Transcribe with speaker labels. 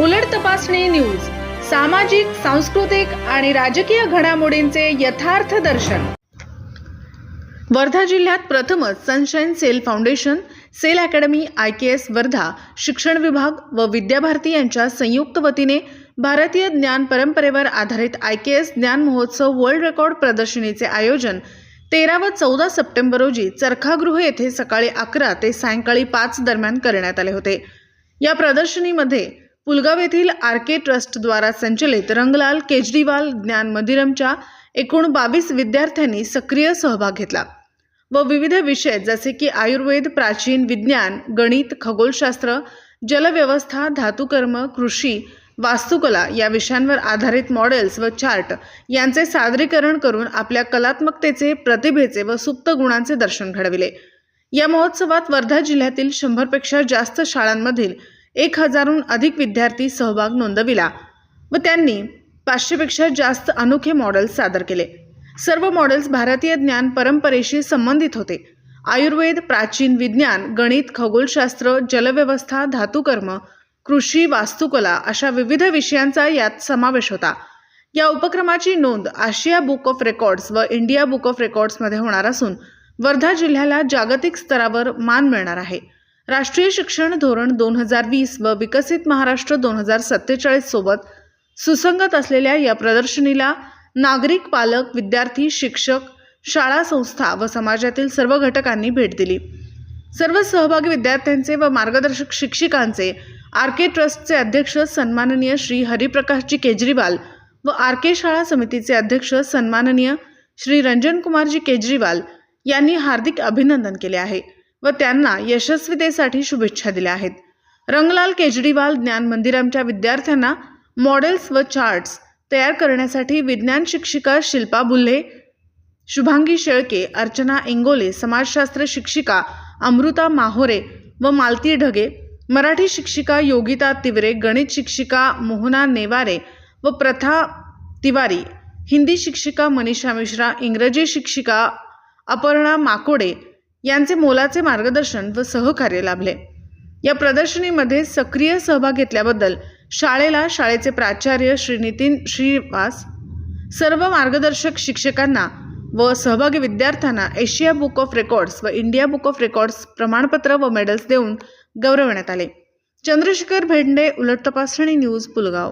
Speaker 1: उलट तपासणी न्यूज सामाजिक सांस्कृतिक आणि राजकीय घडामोडींचे यथार्थ दर्शन. वर्धा जिल्ह्यात प्रथमच sunshine cell foundation cell academy I K S Wardha शिक्षण विभाग व विद्याभारती यांच्या संयुक्त वतीने भारतीय ज्ञान परंपरेवर आधारित आय के एस ज्ञान महोत्सव वर्ल्ड रेकॉर्ड प्रदर्शनीचे आयोजन तेरा व चौदा सप्टेंबर रोजी चरखागृह येथे सकाळी अकरा ते सायंकाळी पाच दरम्यान करण्यात आले होते. या प्रदर्शनीमध्ये पुलगाव येथील आर के ट्रस्टद्वारा संचलित रंगलाल केजरीवाल ज्ञान मंदिरमच्या एकूण बावीस विद्यार्थ्यांनी सक्रिय सहभाग घेतला व विविध विषय जसे की आयुर्वेद प्राचीन विज्ञान गणित खगोलशास्त्र जलव्यवस्था धातुकर्म कृषी वास्तुकला या विषयांवर आधारित मॉडेल्स व चार्ट यांचे सादरीकरण करून आपल्या कलात्मकतेचे प्रतिभेचे व सुप्त गुणांचे दर्शन घडविले. या महोत्सवात वर्धा जिल्ह्यातील शंभरपेक्षा जास्त शाळांमधील एक हजारहून अधिक विद्यार्थी सहभाग नोंदविला व त्यांनी पाचशेपेक्षा जास्त अनोखे मॉडेल्स सादर केले. सर्व मॉडेल्स भारतीय ज्ञान परंपरेशी संबंधित होते. आयुर्वेद प्राचीन विज्ञान गणित खगोलशास्त्र जलव्यवस्था धातुकर्म कृषी वास्तुकला अशा विविध विषयांचा यात समावेश होता. या उपक्रमाची नोंद आशिया बुक ऑफ रेकॉर्ड्स व इंडिया बुक ऑफ रेकॉर्ड्समध्ये होणार असून वर्धा जिल्ह्याला जागतिक स्तरावर मान मिळणार आहे. राष्ट्रीय शिक्षण धोरण दोन हजार वीस व विकसित महाराष्ट्र दोन हजार सत्तेचाळीस सोबत सुसंगत असलेल्या या प्रदर्शनीला नागरिक पालक विद्यार्थी शिक्षक शाळा संस्था व समाजातील सर्व घटकांनी भेट दिली. सर्व सहभागी विद्यार्थ्यांचे व मार्गदर्शक शिक्षिकांचे आर के ट्रस्टचे अध्यक्ष सन्माननीय श्री हरिप्रकाशजी केजरीवाल व आर के शाळा समितीचे अध्यक्ष सन्माननीय श्री रंजन कुमारजी केजरीवाल यांनी हार्दिक अभिनंदन केले आहे. व त्यांना यशस्वीतेसाठी शुभेच्छा दिल्या आहेत. रंगलाल केजरीवाल ज्ञान मंदिरांच्या विद्यार्थ्यांना मॉडेल्स व चार्ट्स तयार करण्यासाठी विज्ञान शिक्षिका शिल्पा बुल्हे शुभांगी शेळके अर्चना इंगोले समाजशास्त्र शिक्षिका अमृता माहोरे व मालती ढगे मराठी शिक्षिका योगिता तिवरे गणित शिक्षिका मोहना नेवारे व प्रथा तिवारी हिंदी शिक्षिका मनीषा मिश्रा इंग्रजी शिक्षिका अपर्णा माकोडे यांचे मोलाचे मार्गदर्शन व सहकार्य लाभले. या प्रदर्शनीमध्ये सक्रिय सहभाग घेतल्याबद्दल शाळेला शाळेचे प्राचार्य श्री नितीन श्रीवास सर्व मार्गदर्शक शिक्षकांना व सहभागी विद्यार्थ्यांना एशिया बुक ऑफ रेकॉर्ड्स व इंडिया बुक ऑफ रेकॉर्ड्स प्रमाणपत्र व मेडल्स देऊन गौरवण्यात आले. चंद्रशेखर भेंडे उलट तपासणी न्यूज पुलगाव.